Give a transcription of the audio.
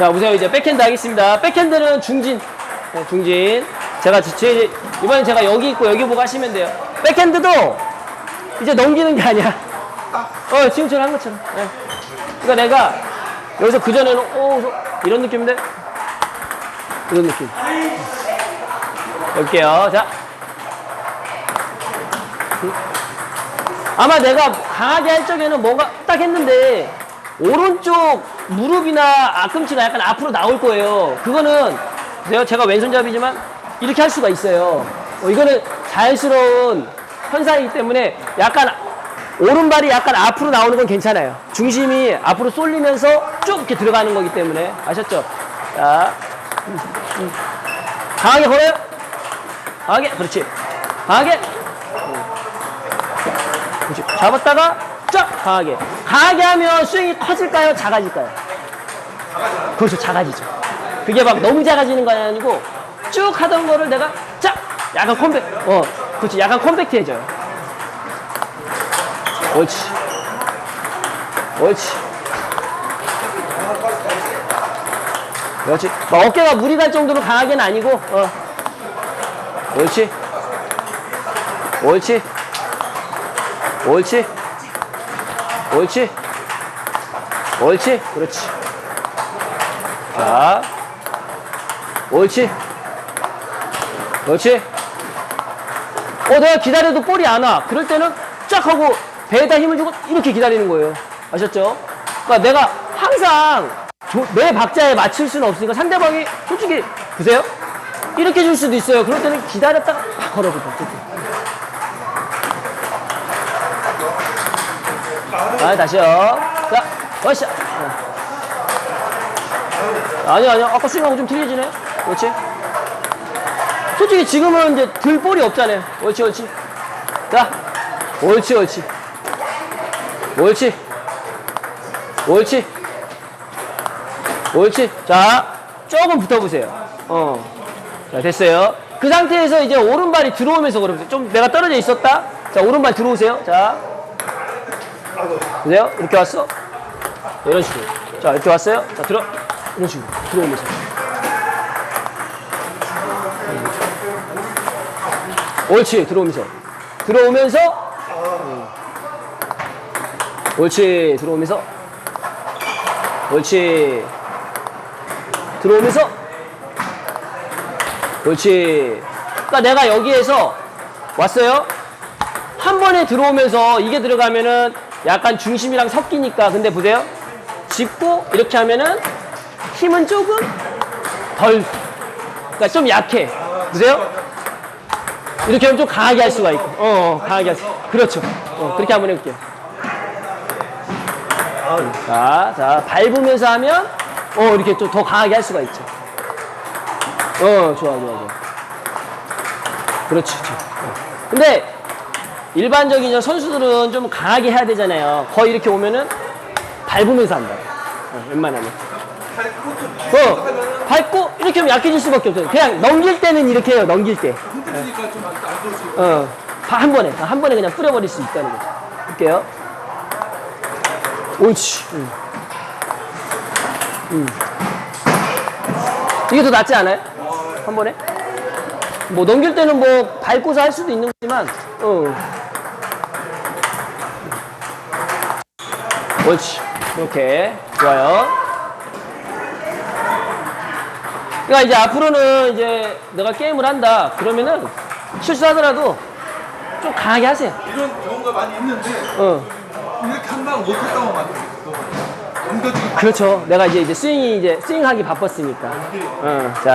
자, 보세요. 이제 백핸드 하겠습니다. 백핸드는 중진. 네, 중진. 제가 제, 제- 이번엔 제가 여기 있고 여기 보고 하시면 돼요. 백핸드도 이제 넘기는 게 아니야. 어, 지금처럼 한 것처럼. 네. 그러니까 내가 여기서 그전에는 오, 이런 느낌인데 이런 느낌. 볼게요. 자. 아마 내가 강하게 할 적에는 뭔가 딱 했는데 오른쪽 무릎이나 앞꿈치가 약간 앞으로 나올 거예요. 그거는 내가 제가 왼손잡이지만 이렇게 할 수가 있어요. 어, 이거는 자연스러운 현상이기 때문에 약간 오른발이 약간 앞으로 나오는 건 괜찮아요. 중심이 앞으로 쏠리면서 쭉 이렇게 들어가는 거기 때문에 아셨죠? 자. 강하게 걸어요. 강하게, 그렇지. 강하게, 그렇지. 잡았다가 쫙 강하게. 강하게 하면 스윙이 커질까요? 작아질까요? 그렇죠. 작아지죠. 그게 막 너무 작아지는 건 아니고 쭉 하던 거를 내가 쫙 약간 컴팩, 어, 그렇지. 약간 컴팩트해져요. 옳지. 옳지. 그렇지. 막 어깨가 무리 갈 정도로 강하게는 아니고, 어. 옳지. 옳지. 옳지. 옳지. 옳지. 그렇지. 자. 옳지. 그렇지. 어, 내가 기다려도 볼이 안 와. 그럴 때는 쫙 하고 배에다 힘을 주고 이렇게 기다리는 거예요. 아셨죠? 그러니까 내가 항상 조- 내 박자에 맞출 수는 없으니까 상대방이 솔직히 보세요. 이렇게 줄 수도 있어요. 그럴 때는 기다렸다가 팍 걸어보자. 아, 다시요. 자. 아 니요, 아니요. 아까 스윙하고 좀 틀려지네. 그렇지. 솔직히 지금은 이제 들 볼이 없잖아요. 옳지, 옳지. 자, 옳지, 옳지. 옳지. 옳지. 옳지. 자, 조금 붙어보세요. 어. 자, 됐어요. 그 상태에서 이제 오른발이 들어오면서 그러면 좀 내가 떨어져 있었다. 자, 오른발 들어오세요. 자, 보세요. 이렇게 왔어. 이런 식으로. 자, 이렇게 왔어요. 자, 들어. 이런 식으로. 들어오면서. 옳지. 들어오면서. 들어오면서. 음. 옳지. 들어오면서. 옳지. 들어오면서. 옳지. 그러니까 내가 여기에서 왔어요. 한 번에 들어오면서 이게 들어가면은 약간 중심이랑 섞이니까 근데 보세요. 짚고 이렇게 하면은 힘은 조금 덜 그러니까 좀 약해. 보세요. 이렇게 하면 좀 강하게 할 수가 있고. 어, 어 강하게 할 수. 그렇죠. 어, 그렇게 한번 해볼게요. 자, 자, 밟으면서 하면 어, 이렇게 좀 더 강하게 할 수가 있죠. 어, 좋아, 좋아, 좋아. 그렇지. 좋아. 어. 근데 일반적인 저 선수들은 좀 강하게 해야 되잖아요. 거의 이렇게 오면은 밟으면서 한다. 어, 웬만하면. 어, 밟고 이렇게 하면 약해질 수밖에 없어요. 그냥 넘길 때는 이렇게 해요. 넘길 때. 어, 다 한 번에, 다 한 번에 그냥 뿌려버릴 수 있다는 거죠. 볼게요. 옳지. 음. 음. 이게 더 낫지 않아요? 한 번에? 뭐 넘길 때는 뭐 밟고서 할 수도 있는 거지만, 어. 옳지. 이렇게. 좋아요. 그러니까 이제 앞으로는 이제 내가 게임을 한다. 그러면은 실수하더라도 좀 강하게 하세요. 이런 경우가 많이 있는데 어. 이렇게 한다고 못했다고 만들어. 옮겨지기 그렇죠. 내가 이제 이제 스윙이 이제 스윙하기 바빴으니까. 어. 자.